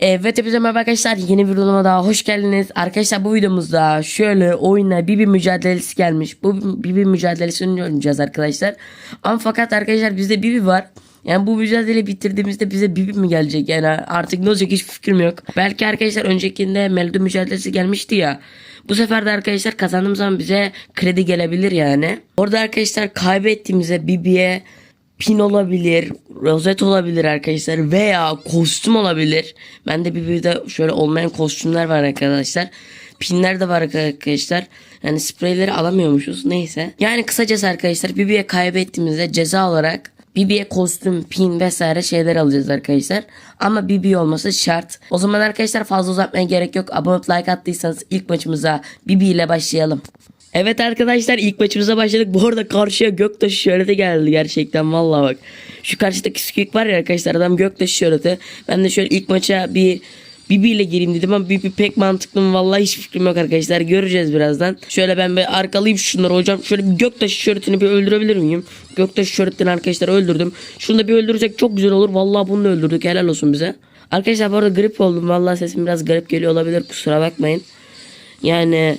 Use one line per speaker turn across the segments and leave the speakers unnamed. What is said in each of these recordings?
Evet hepinize merhaba arkadaşlar yeni bir videoma daha hoş geldiniz. Arkadaşlar bu videomuzda şöyle oyuna Bibi mücadelesi gelmiş. Bu Bibi mücadelesini oynayacağız arkadaşlar. Ama fakat arkadaşlar bizde Bibi var. Yani bu mücadeleyi bitirdiğimizde bize Bibi mi gelecek? Yani artık ne olacak hiç fikrim yok. Belki arkadaşlar öncekinde Melody mücadelesi gelmişti ya. Bu sefer de arkadaşlar kazandığımız zaman bize kredi gelebilir yani. Orada arkadaşlar kaybettiğimizde Bibi'ye pin olabilir, rozet olabilir arkadaşlar veya kostüm olabilir. Bende bir bir de şöyle olmayan kostümler var arkadaşlar. Pinler de var arkadaşlar. Yani spreyleri alamıyormuşuz neyse. Yani kısacası arkadaşlar Bibi'ye kaybettiğimizde ceza olarak Bibi'ye kostüm, pin vesaire şeyler alacağız arkadaşlar. Ama Bibi olması şart. O zaman arkadaşlar fazla uzatmaya gerek yok. Abone like attıysanız ilk maçımıza Bibi ile başlayalım. Evet arkadaşlar ilk maçımıza başladık. Bu arada karşıya Göktaş şöhreti geldi gerçekten vallahi bak. Şu karşıdaki Squeak var ya arkadaşlar adam Göktaş şöhreti. Ben de şöyle ilk maça bir Bibi ile gireyim dedim ama Bibi pek mantıklı mı vallahi hiç fikrim yok arkadaşlar. Göreceğiz birazdan. Şöyle ben bir arkalayayım şunları hocam. Şöyle bir Göktaş şöhretini bir öldürebilir miyim? Göktaş şöhretini arkadaşlar öldürdüm. Şunu da bir öldürecek çok güzel olur. Vallahi bunu da öldürdük helal olsun bize. Arkadaşlar bu arada grip oldum. Vallahi sesim biraz garip geliyor olabilir kusura bakmayın. Yani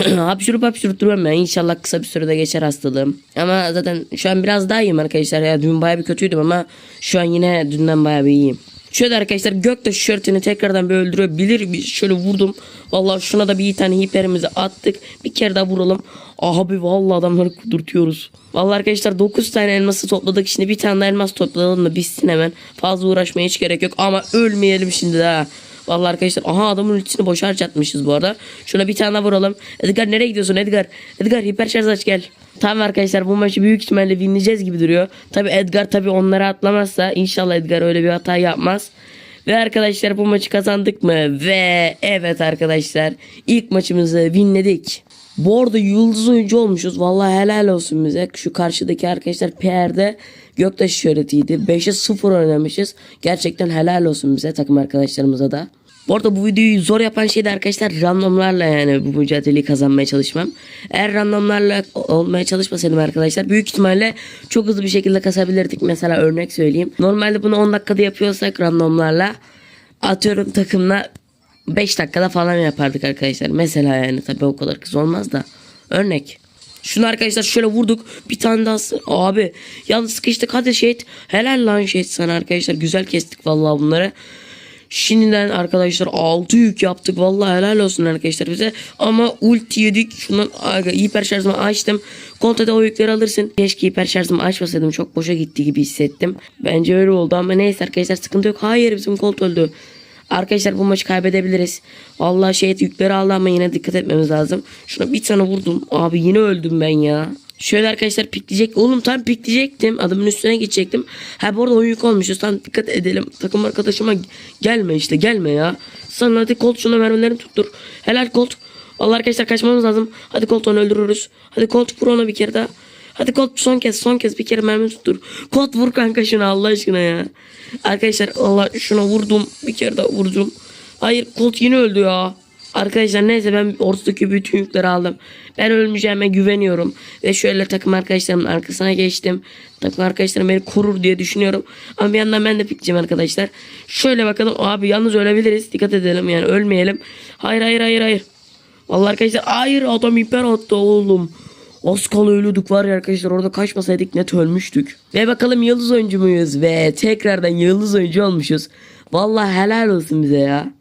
hapşurup hapşurup duruyorum ben. İnşallah kısa bir sürede geçer hastalığım. Ama zaten şu an biraz daha iyiyim arkadaşlar. Ya dün bayağı bir kötüydüm ama şu an yine dünden bayağı bir iyiyim. Şöyle arkadaşlar Göktaş şörtünü tekrardan bir öldürebilir bir şöyle vurdum. Vallahi şuna da bir tane hiperimizi attık. Bir kere daha vuralım. Abi vallahi adamları kudurtuyoruz. Vallahi arkadaşlar 9 tane elması topladık. Şimdi bir tane elmas toplayalım da bitsin hemen. Fazla uğraşmaya hiç gerek yok ama ölmeyelim şimdi daha. Vallahi arkadaşlar aha adamın ultisini boş harcatmışız bu arada. Şuna bir tane vuralım. Edgar nereye gidiyorsun Edgar? Edgar hiper şarj aç gel. Tamam arkadaşlar bu maçı büyük ihtimalle winleyeceğiz gibi duruyor. Tabi Edgar tabi onlara atlamazsa inşallah Edgar öyle bir hata yapmaz. Ve arkadaşlar bu maçı kazandık mı? Ve evet arkadaşlar ilk maçımızı winledik. Bu arada yıldız oyuncu olmuşuz. Vallahi helal olsun bize. Şu karşıdaki arkadaşlar PR'de Göktaş şöhretiydi. 5'e 0 oynamışız. Gerçekten helal olsun bize takım arkadaşlarımıza da. Bu arada bu videoyu zor yapan şey de arkadaşlar randomlarla yani bu mücadeleyi kazanmaya çalışmam. Eğer randomlarla olmaya çalışmasaydım arkadaşlar büyük ihtimalle çok hızlı bir şekilde kasabilirdik. Mesela örnek söyleyeyim. Normalde bunu 10 dakikada yapıyorsak randomlarla atıyorum takımla 5 dakikada falan yapardık arkadaşlar. Mesela yani tabii o kadar kız olmaz da. Örnek. Şunu arkadaşlar şöyle vurduk. Bir tane daha abi. Yalnız sıkıştık. Hadi şehit. Helal lan şehit sana arkadaşlar. Güzel kestik vallahi bunları. Şimdiden arkadaşlar 6 yük yaptık. Vallahi helal olsun arkadaşlar bize. Ama ulti yedik. Şundan hiper şarjımı açtım. Koltada o yükleri alırsın. Keşke hiper şarjımı açmasaydım. Çok boşa gitti gibi hissettim. Bence öyle oldu ama neyse arkadaşlar sıkıntı yok. Hayır bizim kolt öldü. Arkadaşlar bu maçı kaybedebiliriz. Vallahi şehit yükleri aldı ama yine dikkat etmemiz lazım. Şuna bir tane vurdum. Abi yine öldüm ben ya. Şöyle arkadaşlar pikleyecek. Oğlum tam pikleyecektim. Adamın üstüne geçecektim. Ha bu arada oyun yük olmuşuz. Tam dikkat edelim. Takım arkadaşıma gelme işte gelme ya. Sana hadi Colt şuna mermilerini tuttur. Helal Colt. Vallahi arkadaşlar kaçmamız lazım. Hadi Colt onu öldürürüz. Hadi Colt vur ona bir kere daha. Hadi Colt son kez son kez bir kere mermi tuttur. Colt vur kanka şuna Allah aşkına ya. Arkadaşlar Allah şuna vurdum. Bir kere daha vurdum. Hayır Colt yine öldü ya. Arkadaşlar neyse ben ortadaki bütün yükleri aldım. Ben ölmeyeceğime güveniyorum. Ve şöyle takım arkadaşlarımın arkasına geçtim. Takım arkadaşlarım beni korur diye düşünüyorum. Ama bir yandan ben de pikleyeceğim arkadaşlar. Şöyle bakalım. Abi yalnız ölebiliriz. Dikkat edelim yani ölmeyelim. Hayır hayır hayır hayır. Vallahi arkadaşlar hayır adam hiper attı oğlum. Az ölüyorduk var ya arkadaşlar orada kaçmasaydık net ölmüştük. Ve bakalım yıldız oyuncu muyuz? Ve tekrardan yıldız oyuncu olmuşuz. Vallahi helal olsun bize ya.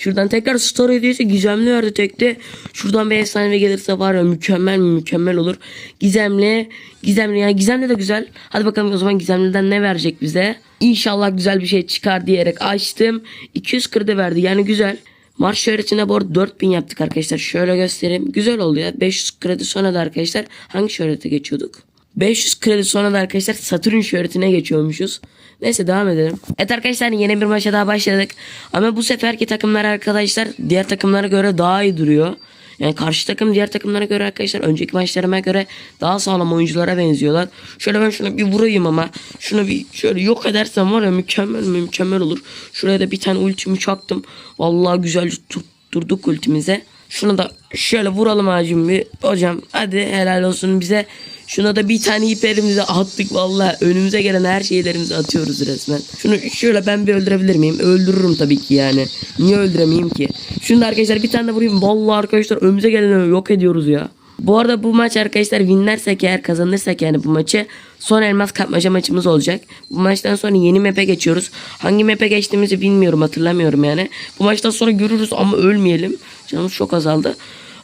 Şuradan tekrar story hediyesi gizemli verdi tekte. Şuradan bir efsane gelirse var ya mükemmel mükemmel olur. Gizemli. Gizemli yani gizemli de güzel. Hadi bakalım o zaman gizemliden ne verecek bize. İnşallah güzel bir şey çıkar diyerek açtım. 200 kredi verdi yani güzel. Marş şöhretine bu arada 4000 yaptık arkadaşlar. Şöyle göstereyim. Güzel oldu ya. 500 kredi sonra da arkadaşlar hangi şöhrete geçiyorduk? 500 kredi sonra da arkadaşlar Satürn şöhretine geçiyormuşuz. Neyse devam edelim. Evet arkadaşlar yeni bir maça daha başladık. Ama bu seferki takımlar arkadaşlar diğer takımlara göre daha iyi duruyor. Yani karşı takım diğer takımlara göre arkadaşlar önceki maçlarıma göre daha sağlam oyunculara benziyorlar. Şöyle ben şunu bir vurayım ama şunu bir şöyle yok edersem var ya mükemmel mükemmel olur. Şuraya da bir tane ultimi çaktım. Vallahi güzel tutturduk ultimize. Şunu da şöyle vuralım ağacım bir. Hocam hadi helal olsun bize. Şuna da bir tane hiperimizi attık valla. Önümüze gelen her şeylerimizi atıyoruz resmen. Şunu şöyle ben bir öldürebilir miyim? Öldürürüm tabii ki yani. Niye öldüremeyeyim ki? Şunu da arkadaşlar bir tane de vurayım. Valla arkadaşlar önümüze geleni yok ediyoruz ya. Bu arada bu maç arkadaşlar winlersek eğer kazanırsak yani bu maçı son elmas kapmaca maçımız olacak. Bu maçtan sonra yeni map'e geçiyoruz. Hangi map'e geçtiğimizi bilmiyorum hatırlamıyorum yani. Bu maçtan sonra görürüz ama ölmeyelim. Canım çok azaldı.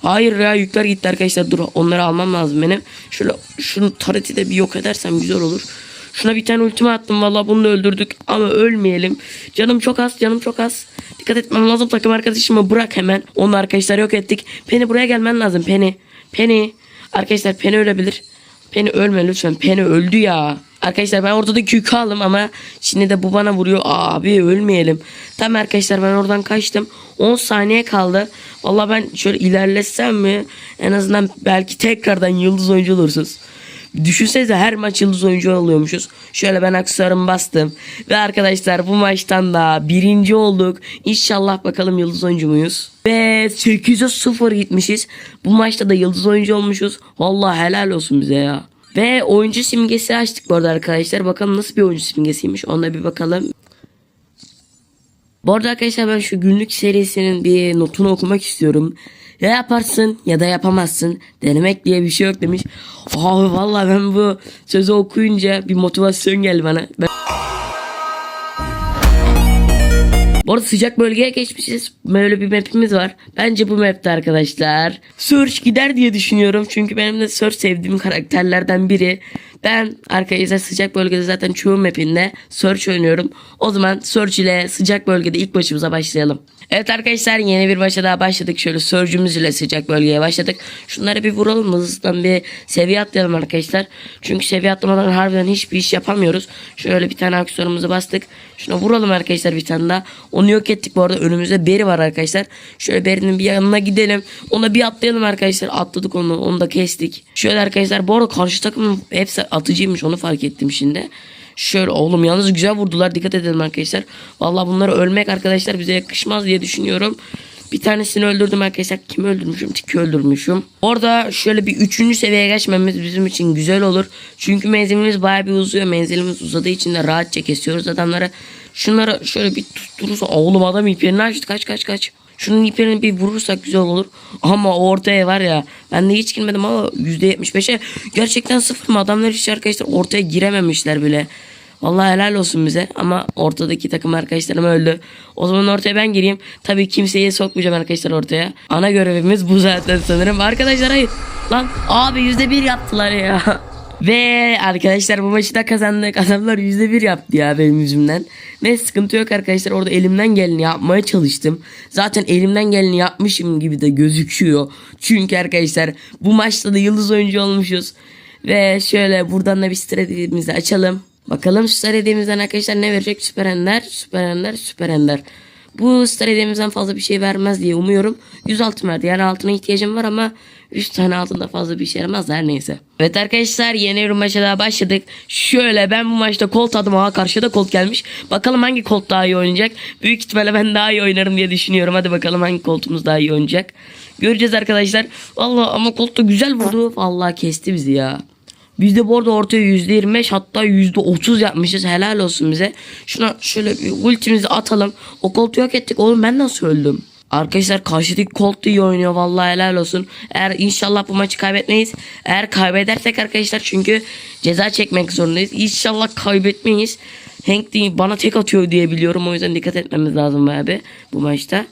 Hayır ya yükler gitti arkadaşlar dur onları almam lazım benim. Şöyle şunu tareti de bir yok edersem güzel olur. Şuna bir tane ultime attım valla bunu da öldürdük ama ölmeyelim. Canım çok az canım çok az. Dikkat etmem lazım takım arkadaşımı bırak hemen. Onu arkadaşlar yok ettik. Penny buraya gelmen lazım Penny. Penny. Arkadaşlar Penny ölebilir. Penny ölme lütfen. Penny öldü ya. Arkadaşlar ben ortadaki yükü aldım ama şimdi de bu bana vuruyor. Abi ölmeyelim. Tamam arkadaşlar ben oradan kaçtım. 10 saniye kaldı. Valla ben şöyle ilerlesem mi? En azından belki tekrardan yıldız oyuncu olursunuz. Düşünsenize her maç yıldız oyuncu oluyormuşuz. Şöyle ben aksesuarımı bastım. Ve arkadaşlar bu maçtan da birinci olduk. İnşallah bakalım yıldız oyuncu muyuz? Ve 8'e 0 gitmişiz. Bu maçta da yıldız oyuncu olmuşuz. Vallahi helal olsun bize ya. Ve oyuncu simgesi açtık bu arada arkadaşlar. Bakalım nasıl bir oyuncu simgesiymiş. Ona bir bakalım. Bu arada arkadaşlar ben şu günlük serisinin bir notunu okumak istiyorum. Ya yaparsın ya da yapamazsın. Denemek diye bir şey yok demiş. Abi vallahi ben bu sözü okuyunca bir motivasyon geldi bana. Ben... Bu arada sıcak bölgeye geçmişiz. Böyle bir map'imiz var. Bence bu map'te arkadaşlar Search gider diye düşünüyorum. Çünkü benim de Search sevdiğim karakterlerden biri. Ben arkadaşlar sıcak bölgede zaten çoğu map'inde Search oynuyorum. O zaman Search ile sıcak bölgede ilk başımıza başlayalım. Evet arkadaşlar yeni bir başa daha başladık. Şöyle Surge'ümüz ile sıcak bölgeye başladık. Şunları bir vuralım hızlıdan bir seviye atlayalım arkadaşlar. Çünkü seviye atlamadan harbiden hiçbir iş yapamıyoruz. Şöyle bir tane aksesuarımızı bastık. Şuna vuralım arkadaşlar bir tane daha. Onu yok ettik bu arada. Önümüzde beri var arkadaşlar. Şöyle berinin bir yanına gidelim. Ona bir atlayalım arkadaşlar. Atladık onu. Onu da kestik. Şöyle arkadaşlar bu arada karşı takımın hepsi atıcıymış. Onu fark ettim şimdi. Şöyle oğlum yalnız güzel vurdular. Dikkat edelim arkadaşlar. Vallahi bunları ölmek arkadaşlar bize yakışmaz diye düşünüyorum. Bir tanesini öldürdüm arkadaşlar. Kimi öldürmüşüm? Tiki öldürmüşüm. Orada şöyle bir üçüncü seviyeye geçmemiz bizim için güzel olur. Çünkü menzilimiz baya bir uzuyor. Menzilimiz uzadığı için de rahatça kesiyoruz adamları. Şunları şöyle bir tutturursa oğlum adam iplerini açtı. Kaç kaç kaç. Şunun iplerini bir vurursak güzel olur. Ama ortaya var ya ben de hiç girmedim ama %75'e gerçekten sıfır mı? Adamlar hiç arkadaşlar ortaya girememişler bile. Vallahi helal olsun bize ama ortadaki takım arkadaşlarım öldü. O zaman ortaya ben gireyim. Tabii kimseyi sokmayacağım arkadaşlar ortaya. Ana görevimiz bu zaten sanırım. Arkadaşlar hayır. Lan abi %1 yaptılar ya. Ve arkadaşlar bu maçı da kazandık. Adamlar %1 yaptı ya benim yüzümden. Ne sıkıntı yok arkadaşlar. Orada elimden geleni yapmaya çalıştım. Zaten elimden geleni yapmışım gibi de gözüküyor. Çünkü arkadaşlar bu maçta da yıldız oyuncu olmuşuz. Ve şöyle buradan da bir stratejimizi açalım. Bakalım süper hediyemizden arkadaşlar ne verecek? Süper ender, süper ender, süper ender. Bu star hediyemizden fazla bir şey vermez diye umuyorum. 100 altın verdi. Yani altına ihtiyacım var ama 100 tane altında fazla bir şey yaramaz her neyse. Evet arkadaşlar yeni bir maça daha başladık. Şöyle ben bu maçta Colt adım. Aha karşıda Colt gelmiş. Bakalım hangi Colt daha iyi oynayacak. Büyük ihtimalle ben daha iyi oynarım diye düşünüyorum. Hadi bakalım hangi Colt'umuz daha iyi oynayacak. Göreceğiz arkadaşlar. Vallahi ama Colt da güzel vurdu. Vallahi kesti bizi ya. Biz de bu arada ortaya %25 hatta %30 yapmışız. Helal olsun bize. Şuna şöyle bir ultimizi atalım. O koltuğu yok ettik. Oğlum ben nasıl öldüm? Arkadaşlar karşıdaki Colt iyi oynuyor. Vallahi helal olsun. Eğer inşallah bu maçı kaybetmeyiz. Eğer kaybedersek arkadaşlar çünkü ceza çekmek zorundayız. İnşallah kaybetmeyiz. Hank değil, bana tek atıyor diye biliyorum. O yüzden dikkat etmemiz lazım abi bu maçta.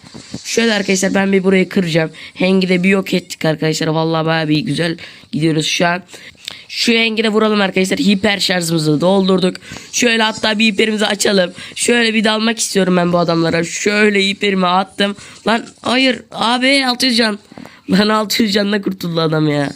Şöyle arkadaşlar ben bir burayı kıracağım. Hank'i de bir yok ettik arkadaşlar. Vallahi bayağı bir güzel gidiyoruz şu an. Şu de vuralım arkadaşlar. Hiper şarjımızı doldurduk. Şöyle hatta bir hiperimizi açalım. Şöyle bir dalmak istiyorum ben bu adamlara. Şöyle hiperimi attım. Lan hayır abi 600 can. Lan 600 canla kurtuldu adam ya.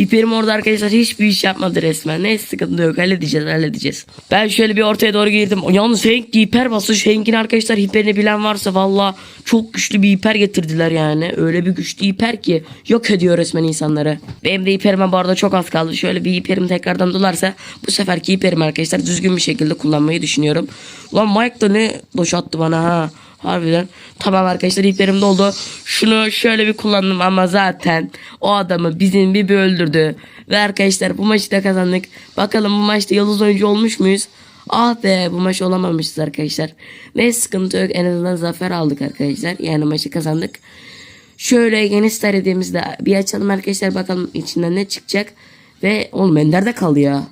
Hiperim orada arkadaşlar hiçbir iş yapmadı resmen. Ne sıkıntı yok halledeceğiz halledeceğiz. Ben şöyle bir ortaya doğru girdim. Yalnız Hank hiper basmış. Hank'in arkadaşlar hiperini bilen varsa valla çok güçlü bir hiper getirdiler yani. Öyle bir güçlü hiper ki yok ediyor resmen insanları. Benim de hiperime bu arada çok az kaldı. Şöyle bir hiperim tekrardan dolarsa bu seferki hiperim arkadaşlar düzgün bir şekilde kullanmayı düşünüyorum. Lan Mike da ne boşalttı bana ha. Harbiden. Tamam arkadaşlar iplerim doldu. Şunu şöyle bir kullandım ama zaten o adamı bizim bir öldürdü. Ve arkadaşlar bu maçı da kazandık. Bakalım bu maçta yıldız oyuncu olmuş muyuz? Ah be bu maç olamamışız arkadaşlar. Ve sıkıntı yok en azından zafer aldık arkadaşlar. Yani maçı kazandık. Şöyle yeni star bir açalım arkadaşlar bakalım içinden ne çıkacak. Ve oğlum Ender'de kaldı ya.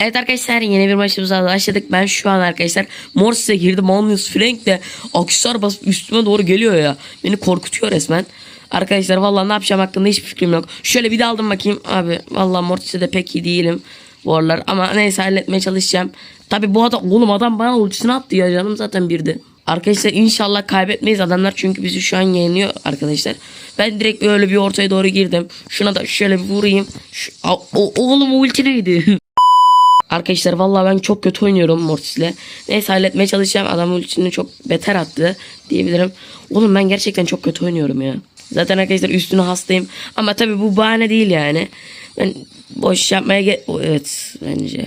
Evet arkadaşlar yeni bir maçımıza başladık. Ben şu an arkadaşlar Morse'e girdim. Malnius Frank de aksesuar basıp üstüme doğru geliyor ya. Beni korkutuyor resmen. Arkadaşlar vallahi ne yapacağım hakkında hiçbir fikrim yok. Şöyle bir de aldım bakayım. Abi vallahi Mortis'e pek iyi değilim bu aralar. Ama neyse halletmeye çalışacağım. Tabi bu adam oğlum adam bana ultisini attı ya canım zaten birdi. Arkadaşlar inşallah kaybetmeyiz adamlar çünkü bizi şu an yeniyor arkadaşlar. Ben direkt böyle bir ortaya doğru girdim. Şuna da şöyle bir vurayım. Şu, o, oğlum o ulti neydi? Arkadaşlar vallahi ben çok kötü oynuyorum Mortis'le. Neyse halletmeye çalışacağım. Adam ultisini çok beter attı diyebilirim. Oğlum ben gerçekten çok kötü oynuyorum ya. Zaten arkadaşlar üstüne hastayım. Ama tabii bu bahane değil yani. Ben boş yapmaya ge- Evet bence.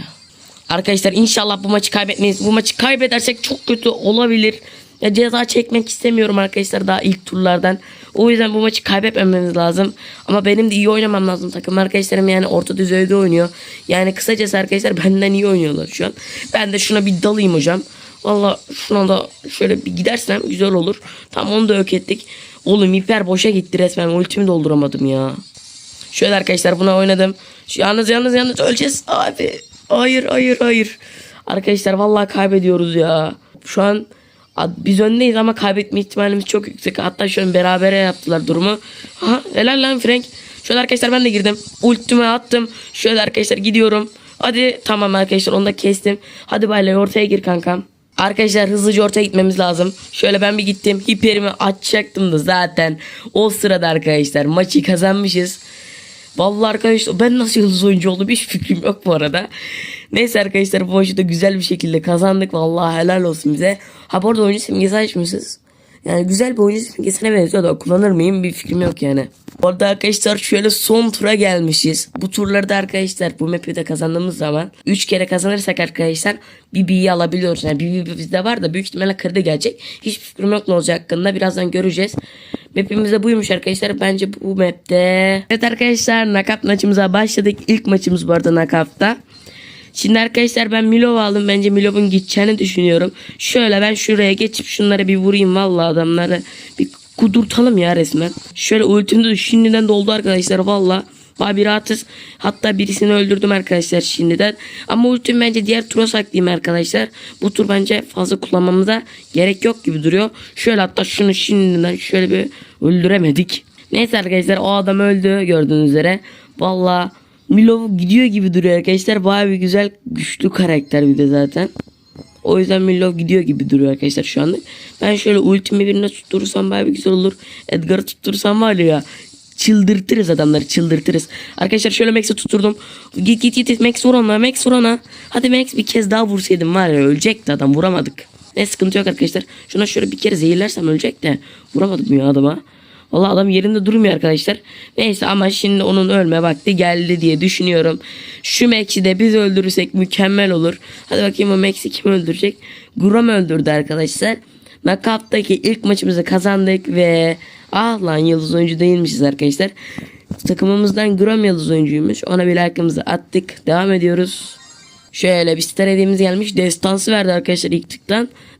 Arkadaşlar inşallah bu maçı kaybetmeyiz. Bu maçı kaybedersek çok kötü olabilir. Ya ceza çekmek istemiyorum arkadaşlar daha ilk turlardan. O yüzden bu maçı kaybetmememiz lazım. Ama benim de iyi oynamam lazım. Takım arkadaşlarım yani orta düzeyde oynuyor. Yani kısacası arkadaşlar benden iyi oynuyorlar şu an. Ben de şuna bir dalayım hocam. Valla şuna da şöyle bir gidersem güzel olur. Tam onu da yok ettik. Oğlum hiper boşa gitti resmen. Ultimi dolduramadım ya. Şöyle arkadaşlar buna oynadım. Yalnız yalnız yalnız öleceğiz abi. Hayır hayır hayır. Arkadaşlar vallahi kaybediyoruz ya. Şu an biz öndeyiz ama kaybetme ihtimalimiz çok yüksek. Hatta şu an berabere yaptılar durumu. Ha, helal lan Frank. Şöyle arkadaşlar ben de girdim. Ultime attım. Şöyle arkadaşlar gidiyorum. Hadi tamam arkadaşlar onu da kestim. Hadi bayla ortaya gir kankam. Arkadaşlar hızlıca ortaya gitmemiz lazım. Şöyle ben bir gittim. Hiperimi açacaktım da zaten. O sırada arkadaşlar maçı kazanmışız. Vallahi arkadaşlar ben nasıl yıldız oyuncu oldum hiç fikrim yok bu arada. Neyse arkadaşlar bu maçı da güzel bir şekilde kazandık. Vallahi helal olsun bize. Ha bu arada oyuncu simgesi açmışız. Yani güzel bir oyuncu simgesine benziyor da kullanır mıyım bir fikrim yok yani. Bu arada arkadaşlar şöyle son tura gelmişiz. Bu turlarda arkadaşlar bu map'i de kazandığımız zaman 3 kere kazanırsak arkadaşlar BB'yi alabiliyoruz. Yani BB bizde var da büyük ihtimalle kırdı gelecek. Hiç fikrim yok ne olacak hakkında birazdan göreceğiz. Map'imiz de buymuş arkadaşlar. Bence bu map'te. Evet arkadaşlar nakat maçımıza başladık. İlk maçımız bu arada nakatta. Şimdi arkadaşlar ben Milov aldım. Bence Milov'un gideceğini düşünüyorum. Şöyle ben şuraya geçip şunlara bir vurayım. Vallahi adamları bir kudurtalım ya resmen. Şöyle ultim de şimdiden doldu arkadaşlar. Vallahi Bayağı bir rahatız. Hatta birisini öldürdüm arkadaşlar şimdiden. Ama ultim bence diğer tura saklayayım arkadaşlar. Bu tur bence fazla kullanmamıza gerek yok gibi duruyor. Şöyle hatta şunu şimdiden şöyle bir öldüremedik. Neyse arkadaşlar o adam öldü gördüğünüz üzere. Vallahi Milov gidiyor gibi duruyor arkadaşlar. Bayağı bir güzel güçlü karakter bir de zaten. O yüzden Milov gidiyor gibi duruyor arkadaşlar şu anda. Ben şöyle ultimi birine tutturursam bayağı bir güzel olur. Edgar'ı tutturursam var ya çıldırtırız adamları çıldırtırız. Arkadaşlar şöyle Max'i tutturdum. Git git git Max vur ona Max vur ona. Hadi Max bir kez daha vursaydım var ya ölecekti adam vuramadık. Ne sıkıntı yok arkadaşlar. Şuna şöyle bir kere zehirlersem ölecek de vuramadım ya adama. Vallahi adam yerinde durmuyor arkadaşlar. Neyse ama şimdi onun ölme vakti geldi diye düşünüyorum. Şu Max'i de biz öldürürsek mükemmel olur. Hadi bakayım o Max'i kim öldürecek? Guram öldürdü arkadaşlar. Knockout'taki ilk maçımızı kazandık ve ah lan yıldız oyuncu değilmişiz arkadaşlar. Takımımızdan Gram yıldız oyuncuymuş. Ona bir like'ımızı attık. Devam ediyoruz. Şöyle bir star hediyemiz gelmiş. Destansı verdi arkadaşlar ilk.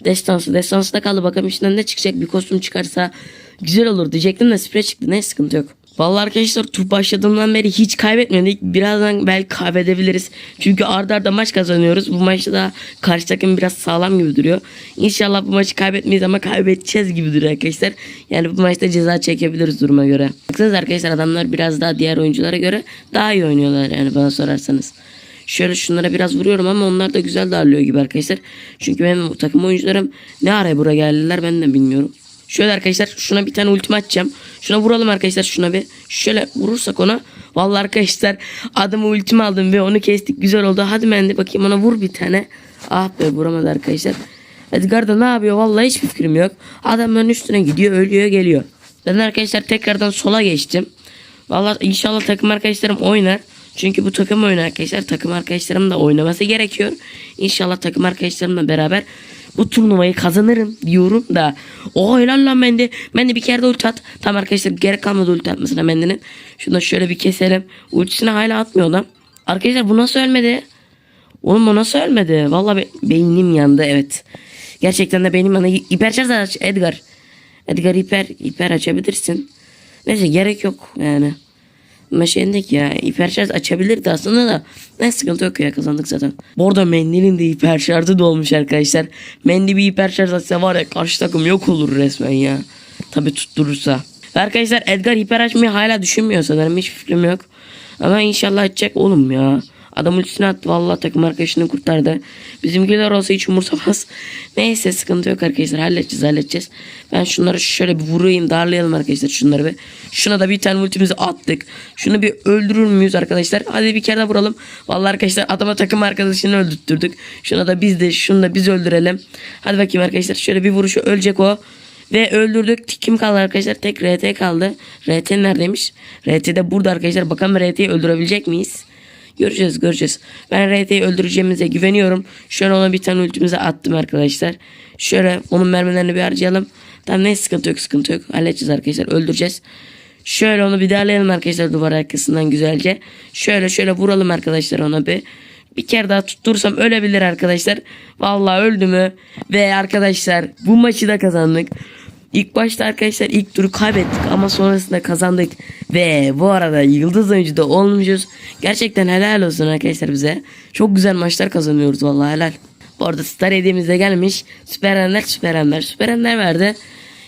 Destansı. Destansı da kaldı. Bakalım içinden ne çıkacak. Bir kostüm çıkarsa güzel olur diyecektim de sprey çıktı. Ne sıkıntı yok. Vallahi arkadaşlar tur başladığımdan beri hiç kaybetmedik. Birazdan belki kaybedebiliriz. Çünkü arda arda maç kazanıyoruz. Bu maçta da karşı takım biraz sağlam gibi duruyor. İnşallah bu maçı kaybetmeyiz ama kaybedeceğiz gibi duruyor arkadaşlar. Yani bu maçta ceza çekebiliriz duruma göre. Baksanıza arkadaşlar adamlar biraz daha diğer oyunculara göre daha iyi oynuyorlar yani bana sorarsanız. Şöyle şunlara biraz vuruyorum ama onlar da güzel darlıyor gibi arkadaşlar. Çünkü benim takım oyuncularım ne araya buraya geldiler ben de bilmiyorum. Şöyle arkadaşlar şuna bir tane ultim atacağım. Şuna vuralım arkadaşlar şuna bir. Şöyle vurursak ona. Vallahi arkadaşlar adamı ultim aldım ve onu kestik. Güzel oldu. Hadi ben de bakayım ona vur bir tane. Ah be vuramadı arkadaşlar. Edgar da ne yapıyor? Vallahi hiçbir fikrim yok. Adamların üstüne gidiyor ölüyor geliyor. Ben arkadaşlar tekrardan sola geçtim. Vallahi inşallah takım arkadaşlarım oynar. Çünkü bu takım oyunu arkadaşlar. Takım arkadaşlarım da oynaması gerekiyor. İnşallah takım arkadaşlarımla beraber bu turnuvayı kazanırım diyorum da. O helal lan Mendi. Mendi bir kere de ulti at. Tamam arkadaşlar gerek kalmadı ulti atmasına Mendi'nin. Şunu da şöyle bir keselim. Ultisini hala atmıyor adam. Arkadaşlar bu nasıl ölmedi? Oğlum bu nasıl ölmedi? Vallahi be- beynim yandı evet. Gerçekten de benim yandı. Hiperşarj aç Edgar. Edgar hiper, hiper açabilirsin. Neyse gerek yok yani. Ama şeyindeki ya hiperşarj açabilirdi aslında da ne sıkıntı yok ya kazandık zaten. Bu arada Mendy'nin de hiperşarjı da olmuş arkadaşlar. Mendy bir hiperşarj açsa var ya karşı takım yok olur resmen ya. Tabi tutturursa. Arkadaşlar Edgar hiper açmayı hala düşünmüyor sanırım hiç fikrim yok. Ama inşallah açacak oğlum ya. Adam ultisini attı vallahi takım arkadaşını kurtardı. Bizimkiler olsa hiç umursamaz. Neyse sıkıntı yok arkadaşlar halledeceğiz halledeceğiz. Ben şunları şöyle bir vurayım darlayalım arkadaşlar şunları bir. Şuna da bir tane ultimizi attık. Şunu bir öldürür müyüz arkadaşlar? Hadi bir kere de vuralım. Vallahi arkadaşlar adama takım arkadaşını öldürttürdük. Şuna da biz de şunu da biz öldürelim. Hadi bakayım arkadaşlar şöyle bir vuruşu ölecek o. Ve öldürdük. Kim kaldı arkadaşlar? Tek RT kaldı. RT neredeymiş? RT de burada arkadaşlar. Bakalım RT'yi öldürebilecek miyiz? Göreceğiz göreceğiz. Ben RT'yi öldüreceğimize güveniyorum. Şöyle ona bir tane ultimize attım arkadaşlar. Şöyle onun mermilerini bir harcayalım. Tamam ne sıkıntı yok sıkıntı yok. Halledeceğiz arkadaşlar öldüreceğiz. Şöyle onu bir derleyelim arkadaşlar duvar arkasından güzelce. Şöyle şöyle vuralım arkadaşlar ona bir. Bir kere daha tuttursam ölebilir arkadaşlar. Vallahi öldü mü? Ve arkadaşlar bu maçı da kazandık. İlk başta arkadaşlar ilk turu kaybettik ama sonrasında kazandık. Ve bu arada yıldız oyuncu da olmuşuz. Gerçekten helal olsun arkadaşlar bize. Çok güzel maçlar kazanıyoruz vallahi helal. Bu arada star hediyemiz de gelmiş. Süper Ender, Süper Ender, Süper Ender verdi.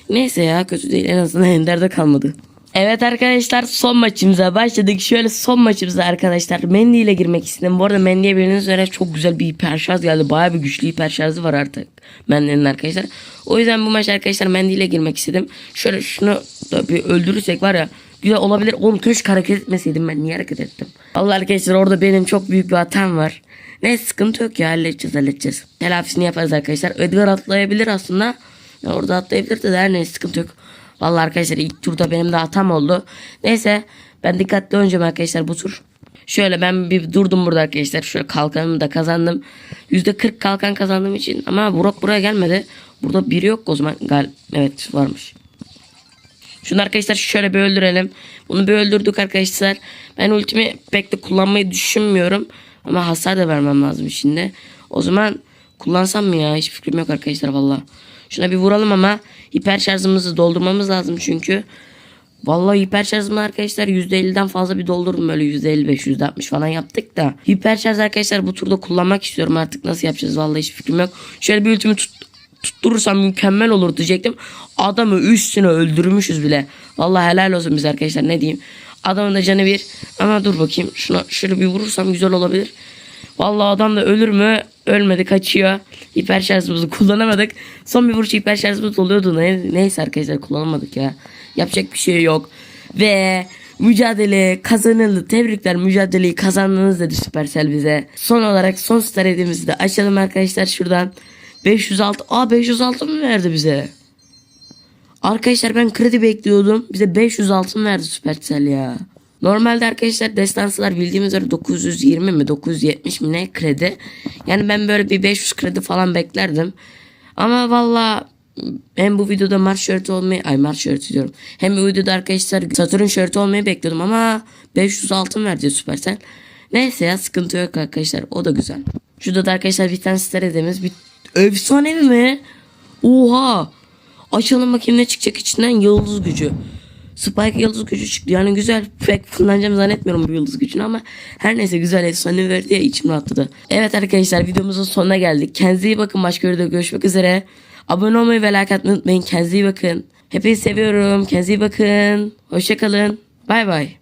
Neyse ya kötü değil en azından Ender'de kalmadı. Evet arkadaşlar son maçımıza başladık. Şöyle son maçımıza arkadaşlar Mendy ile girmek istedim. Bu arada Mendy'ye bildiğiniz üzere çok güzel bir hiper geldi. Baya bir güçlü hiper şarjı var artık Mendy'nin arkadaşlar. O yüzden bu maç arkadaşlar Mendy ile girmek istedim. Şöyle şunu da bir öldürürsek var ya güzel olabilir. Oğlum keşke hareket etmeseydim ben. Niye hareket ettim? Allah arkadaşlar orada benim çok büyük bir hatam var. Ne sıkıntı yok ya halledeceğiz halledeceğiz. Telafisini yaparız arkadaşlar. Edgar atlayabilir aslında. Orada atlayabilir de her neyse sıkıntı yok. Vallahi arkadaşlar ilk turda benim de hatam oldu. Neyse ben dikkatli oynayacağım arkadaşlar bu tur. Şöyle ben bir durdum burada arkadaşlar. Şöyle kalkanımı da kazandım. %40 kalkan kazandığım için ama Burak buraya gelmedi. Burada biri yok o zaman. Gal evet varmış. Şunu arkadaşlar şöyle bir öldürelim. Bunu bir öldürdük arkadaşlar. Ben ultimi pek de kullanmayı düşünmüyorum. Ama hasar da vermem lazım şimdi. O zaman kullansam mı ya? Hiç fikrim yok arkadaşlar valla. Şuna bir vuralım ama hiper şarjımızı doldurmamız lazım çünkü. Vallahi hiper şarjımı arkadaşlar %50'den fazla bir doldurdum böyle %55 %60 falan yaptık da. Hiper şarj arkadaşlar bu turda kullanmak istiyorum artık nasıl yapacağız vallahi hiç fikrim yok. Şöyle bir ultimi tut, tutturursam mükemmel olur diyecektim. Adamı üstüne öldürmüşüz bile. Vallahi helal olsun biz arkadaşlar ne diyeyim. Adamın da canı bir. Ama dur bakayım şuna şöyle bir vurursam güzel olabilir. Vallahi adam da ölür mü? Ölmedi kaçıyor. Hiper şarjımızı kullanamadık. Son bir vuruş hiper şarjımız oluyordu. Ne, neyse arkadaşlar kullanamadık ya. Yapacak bir şey yok. Ve mücadele kazanıldı. Tebrikler mücadeleyi kazandınız dedi Supercell bize. Son olarak son star hediyemizi de açalım arkadaşlar şuradan. 506. Aa 506 mı verdi bize? Arkadaşlar ben kredi bekliyordum. Bize 500 altın verdi Supercell ya. Normalde arkadaşlar destansılar bildiğimiz üzere 920 mi 970 mi ne kredi. Yani ben böyle bir 500 kredi falan beklerdim. Ama valla hem bu videoda Mars şörtü olmayı ay Mars şörtü diyorum. Hem bu videoda arkadaşlar Satürn şörtü olmayı bekliyordum ama 500 altın verdi Supercell. Neyse ya sıkıntı yok arkadaşlar o da güzel. Şurada da arkadaşlar bir tane star hediyemiz bir efsanevi mi? Oha! Açalım bakayım ne çıkacak içinden yıldız gücü. Spike yıldız gücü çıktı. Yani güzel pek kullanacağımı zannetmiyorum bu yıldız gücünü ama her neyse güzel efsane verdi ya içim rahatladı. Evet arkadaşlar videomuzun sonuna geldik. Kendinize iyi bakın. Başka videoda görüşmek üzere. Abone olmayı ve like atmayı unutmayın. Kendinize iyi bakın. Hepinizi seviyorum. Kendinize iyi bakın. Hoşçakalın. Bay bay.